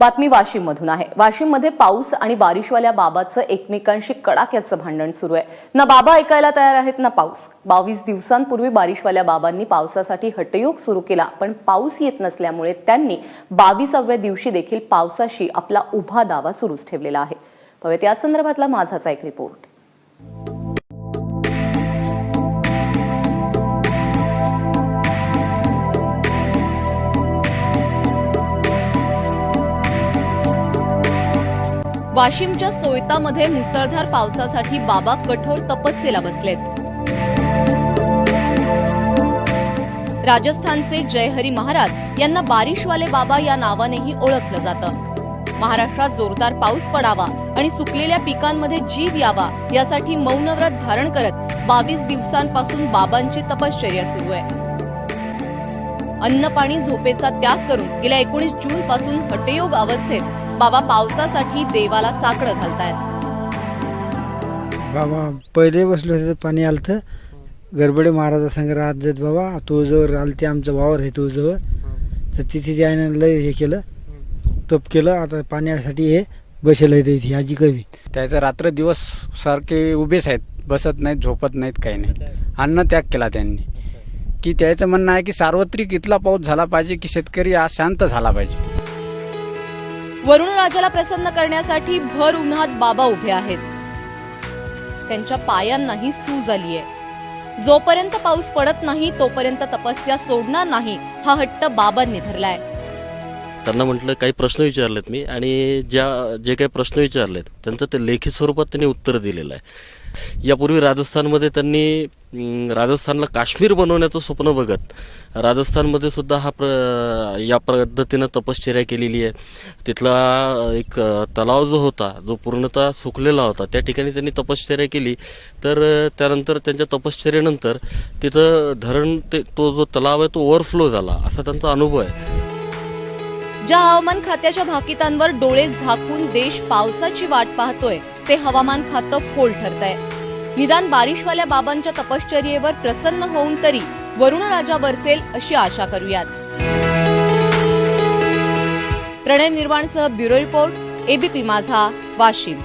बातमी वाशिम मधून आहे. वाशिममध्ये पाऊस आणि बारिशवाल्या बाबाचं एकमेकांशी कडाक्याचं भांडण सुरू आहे. ना बाबा ऐकायला तयार आहेत ना पाऊस. बावीस दिवसांपूर्वी बारिशवाल्या बाबांनी पावसासाठी हटयोग सुरू केला पण पाऊस येत नसल्यामुळे त्यांनी बावीसाव्या दिवशी देखील पावसाशी आपला उभा दावा सुरूच ठेवलेला आहे. पाहूयात याच संदर्भातला माझाचा एक रिपोर्ट वाशिमच्या सोयतामध्ये मुसळधार पावसासाठी बाबा कठोर तपस्येला बसलेत. राजस्थानचे जयहरी महाराज यांना बारिशवाले बाबा या नावानेही ओळखलं जातं. महाराष्ट्रात जोरदार पाऊस पडावा आणि सुकलेल्या पिकांमध्ये जीव यावा यासाठी मौनव्रत धारण करत बावीस दिवसांपासून बाबांची तपश्चर्या सुरू आहे. अन्न पाणी झोपेचा त्याग करून गेल्या एकोणीस जून पासून हटयोग अवस्थेत बाबा पावसासाठी देवाला साकडं घालतायत. बाबा पहिले बसलो होते तर पाणी आलतं. गडबडे महाराजा संग राहत जात बाबा. तुळजवळ आलते आमचं वावर आहे तुळजवळ तर तिथे त्यानं लय हे केलं. तप केलं. आता पाण्यासाठी हे बसेल आहे इथे आजी कवी. त्याचं रात्र दिवस सारखे उभेच आहेत. बसत नाहीत झोपत नाहीत काही नाही अन्न त्याग केला त्यांनी. की त्याचं म्हणणं आहे की सार्वत्रिक इथला पाऊस झाला पाहिजे की शेतकरी आज शांत झाला पाहिजे. वरुण राजाला प्रसन्न करण्यासाठी भर उन्हात बाबा उभे आहेत. त्यांच्या पायांनाही सूज आली आहे. जोपर्यंत पाऊस पडत नाही तोपर्यंत तपस्या सोडणार नाही हा हट्ट बाबांनी धरलाय. त्यांना म्हटलं काही प्रश्न विचारलेत मी. आणि ज्या जे काही प्रश्न विचारलेत त्यांचं ते लेखी स्वरूपात त्यांनी उत्तर दिलेलं आहे. यापूर्वी राजस्थानमध्ये त्यांनी राजस्थानला काश्मीर बनवण्याचं स्वप्न बघत राजस्थानमध्ये सुद्धा हा प्र या पद्धतीनं तपश्चर्या केलेली आहे. तिथला एक तलाव जो होता जो पूर्णतः सुकलेला होता त्या ठिकाणी त्यांनी तपश्चर्या केली. तर त्यानंतर त्यांच्या तपश्चर्यानंतर तिथं धरण ते तो जो तलाव आहे तो ओव्हरफ्लो झाला असा त्यांचा अनुभव आहे. ज्या हवामान खात्याच्या भाकितांवर डोळे झाकून देश पावसाची वाट पाहतोय ते हवामान खातं फोल ठरत आहे निदान बारिशवाल्या बाबांच्या तपश्चर्येवर प्रसन्न होऊन तरी वरुण राजा बरसेल अशी आशा करूयात. Pranay निर्वाणसह bureau report ABP Majha Washim.